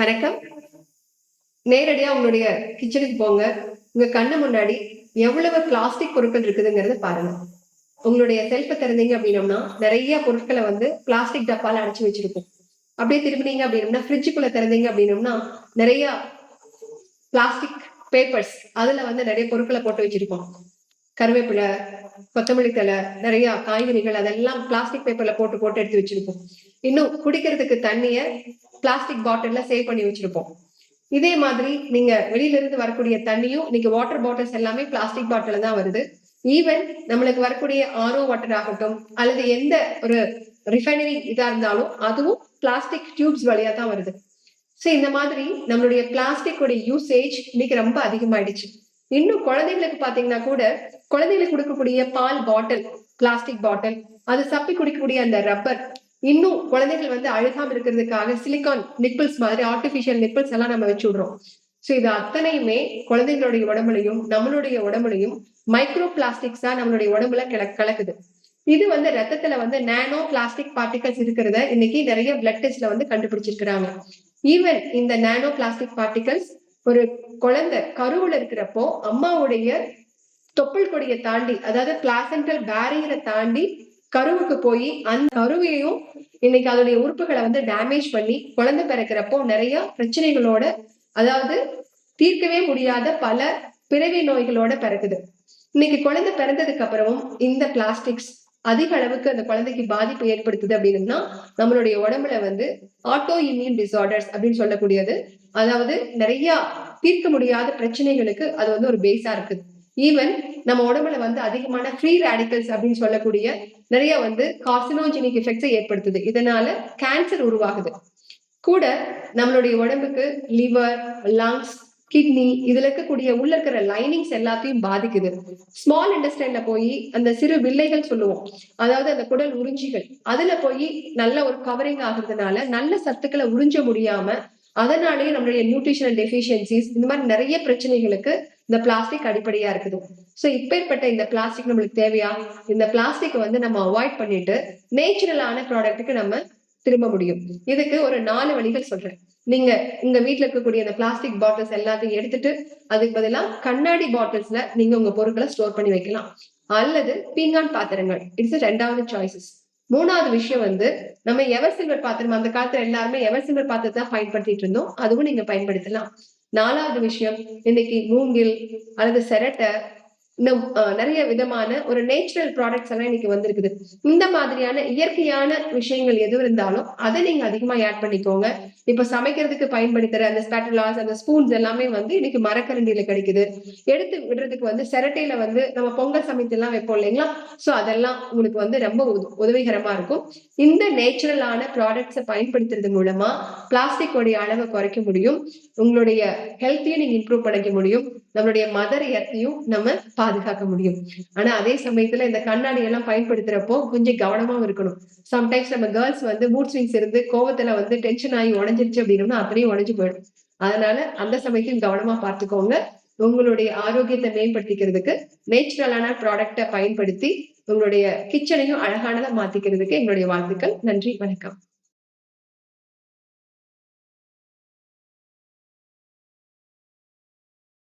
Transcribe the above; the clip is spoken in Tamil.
வணக்கம். நேரடியா உங்களுடைய கிச்சனுக்கு போங்க. உங்க கண்ணு முன்னாடி எவ்வளவு பிளாஸ்டிக் பொருட்கள் இருக்குதுங்கிறத பாருங்க. உங்களுடைய செல்ஃபை திறந்தீங்க அப்படின்னம்னா நிறைய பொருட்களை வந்து பிளாஸ்டிக் டப்பால அடைச்சு வச்சிருக்கோம் அப்படியே திரும்பினீங்க அப்படின்னம்னா ஃப்ரிட்ஜுக்குள்ள திறந்தீங்க அப்படின்னம்னா நிறைய பிளாஸ்டிக் பேப்பர்ஸ் அதுல வந்து நிறைய பொருட்களை போட்டு வச்சிருக்கோம் கருவேப்பிலை கொத்தமல்லி தலை நிறைய காய்கறிகள் அதெல்லாம் பிளாஸ்டிக் பேப்பர்ல போட்டு போட்டு எடுத்து வச்சிருப்போம். இன்னும் குடிக்கிறதுக்கு தண்ணிய பிளாஸ்டிக் பாட்டில்ல சேவ் பண்ணி வச்சிருப்போம். இதே மாதிரி நீங்க வெளியில இருந்து வரக்கூடிய தண்ணியும் இன்னைக்கு வாட்டர் பாட்டில்ஸ் எல்லாமே பிளாஸ்டிக் பாட்டில் தான் வருது. ஈவன் நம்மளுக்கு வரக்கூடிய ஆரோ வாட்டர் ஆகட்டும் அல்லது எந்த ஒரு ரிஃபைனரி இதா இருந்தாலும் அதுவும் பிளாஸ்டிக் டியூப்ஸ் வழியா தான் வருது. ஸோ இந்த மாதிரி நம்மளுடைய பிளாஸ்டிக் யூசேஜ் இன்னைக்கு ரொம்ப அதிகமாயிடுச்சு. இன்னும் குழந்தைங்களுக்கு பாத்தீங்கன்னா கூட குழந்தைகளுக்கு கொடுக்கக்கூடிய பால் பாட்டில் பிளாஸ்டிக் பாட்டில் அது சப்பி குடிக்கக்கூடிய அந்த ரப்பர் இன்னும் குழந்தைகள் வந்து அழுகாம இருக்கிறதுக்காக சிலிகான் நிப்பிள்ஸ் மாதிரி ஆர்டிபிஷியல் நிப்பிள்ஸ் எல்லாம் நம்ம வச்சு விடுறோம். ஸோ இது அத்தனையுமே குழந்தைகளுடைய உடம்புலையும் நம்மளுடைய உடம்புலையும் மைக்ரோ பிளாஸ்டிக்ஸ் தான் நம்மளுடைய உடம்புல கிள கலக்குது. இது வந்து ரத்தத்துல வந்து நானோ பிளாஸ்டிக் பார்ட்டிகல்ஸ் இருக்கிறத இன்னைக்கு நிறைய பிளட் டெஸ்ட்ல வந்து கண்டுபிடிச்சிருக்கிறாங்க. ஈவன் இந்த நானோ பிளாஸ்டிக் பார்ட்டிகல்ஸ் ஒரு குழந்தை கருவுல இருக்கிறப்போ அம்மாவுடைய தொப்புள் கொடியை தாண்டி அதாவது பிளாசென்டல் பேரியரை தாண்டி கருவுக்கு போய் அந்த கருவையும் இன்னைக்கு அதோடைய உறுப்புகளை வந்து டேமேஜ் பண்ணி குழந்தை பிறக்கிறப்போ நிறைய பிரச்சனைகளோட அதாவது தீர்க்கவே முடியாத பல பிறவி நோய்களோட பிறக்குது. இன்னைக்கு குழந்தை பிறந்ததுக்கு அப்புறமும் இந்த பிளாஸ்டிக்ஸ் அதிக அளவுக்கு அந்த குழந்தைக்கு பாதிப்பு ஏற்படுத்துது அப்படின்னா நம்மளுடைய உடம்புல வந்து ஆட்டோ இம்யூன் டிசார்டர்ஸ் அப்படின்னு சொல்லக்கூடியது. அதாவது நிறைய தீர்க்க முடியாத பிரச்சனைகளுக்கு அது வந்து ஒரு பேஸா இருக்குது. ஈவன் நம்ம உடம்புல வந்து அதிகமான ஃப்ரீ ரேடிக்கல்ஸ் அப்படின்னு சொல்லக்கூடிய நிறைய வந்து கார்சினோஜெனிக் எஃபெக்ட்ஸை ஏற்படுத்துது. இதனால கேன்சர் உருவாகுது. கூட நம்மளுடைய உடம்புக்கு லிவர் லங்ஸ் கிட்னி இதுல இருக்கக்கூடிய உள்ள இருக்கிற லைனிங்ஸ் எல்லாத்தையும் பாதிக்குது. ஸ்மால் இண்டஸ்ட்ரியில போய் அந்த சிறு வில்லைகள் சொல்லுவோம். அதாவது அந்த குடல் உறிஞ்சிகள். அதுல போய் நல்ல ஒரு கவரிங் ஆகுறதுனால நல்ல சத்துக்களை உறிஞ்ச முடியாம அதனாலேயே நம்மளுடைய நியூட்ரிஷனல் டெஃபிஷியன்சிஸ் இந்த மாதிரி நிறைய பிரச்சனைகளுக்கு இந்த பிளாஸ்டிக் அடிப்படையா இருக்குது. ஸோ இப்பேற்பட்ட இந்த பிளாஸ்டிக் நம்மளுக்கு தேவையா? இந்த பிளாஸ்டிக் வந்து நம்ம அவாய்ட் பண்ணிட்டு நேச்சுரலான ப்ராடக்ட்டுக்கு நம்ம திரும்ப முடியும். இதுக்கு ஒரு நாலு வழிகள் சொல்றேன். நீங்க உங்க வீட்டுல இருக்கக்கூடிய அந்த பிளாஸ்டிக் பாட்டில்ஸ் எல்லாத்தையும் எடுத்துட்டு அதுக்கு பதிலாக கண்ணாடி பாட்டில்ஸ்ல நீங்க உங்க பொருட்களை ஸ்டோர் பண்ணி வைக்கலாம். அல்லது பீங்கான் பாத்திரங்கள். இட்ஸ் ரெண்டாவது சாய்ஸஸ் மூணாவது விஷயம் வந்து நம்ம எவர் சில்வர் பாத்திரம் அந்த காலத்துல எல்லாருமே எவர் சில்வர் பாத்திரத்தை தான் பயன்படுத்திட்டு இருந்தோம். அதுவும் நீங்க பயன்படுத்தலாம். நாலாவது விஷயம் இன்னைக்கு மூங்கில் அல்லது செரட்டை நிறைய விதமான ஒரு நேச்சுரல் ப்ராடக்ட்ஸ் எல்லாம் இன்னைக்கு வந்திருக்குது. இந்த மாதிரியான இயற்கையான விஷயங்கள் எது இருந்தாலும் அதை நீங்க அதிகமா ஆட் பண்ணிக்கோங்க. இப்ப சமைக்கிறதுக்கு பயன்படுத்துற அந்த ஸ்பேட்டலாஸ் அந்த ஸ்பூன்ஸ் எல்லாமே வந்து இன்னைக்கு மரக்கரண்டியில கிடைக்குது. எடுத்து விடுறதுக்கு வந்து செரட்டையில வந்து நம்ம பொங்கல் சமைத்து எல்லாம் வைப்போம் இல்லைங்களா? சோ அதெல்லாம் உங்களுக்கு வந்து ரொம்ப உதவிகரமா இருக்கும். இந்த நேச்சுரலான ப்ராடக்ட்ஸை பயன்படுத்துறது மூலமா பிளாஸ்டிக் உடைய அளவை குறைக்க முடியும். உங்களுடைய ஹெல்த்தையும் நீங்க இம்ப்ரூவ் பண்ணிக்க முடியும். நம்மளுடைய மதர் எர்த்தையும் நம்ம பாதுகாக்க முடியும். ஆனா அதே சமயத்துல இந்த கண்ணாடி எல்லாம் பயன்படுத்துறப்போ கொஞ்சம் கவனமாவும் இருக்கணும். சம்டைம்ஸ் நம்ம கேர்ள்ஸ் வந்து மூட் ஸ்விங்ஸ் இருந்து கோவத்துல வந்து டென்ஷன் ஆகி உடஞ்சிருச்சு அப்படின்னா அத்தனையும் உடஞ்சு போயிடும். அதனால அந்த சமயத்தையும் கவனமா பார்த்துக்கோங்க. உங்களுடைய ஆரோக்கியத்தை மேம்படுத்திக்கிறதுக்கு நேச்சுரலான ப்ராடக்டை பயன்படுத்தி உங்களுடைய கிச்சனையும் அழகானதை மாத்திக்கிறதுக்கு எங்களுடைய வாழ்த்துக்கள். நன்றி வணக்கம்.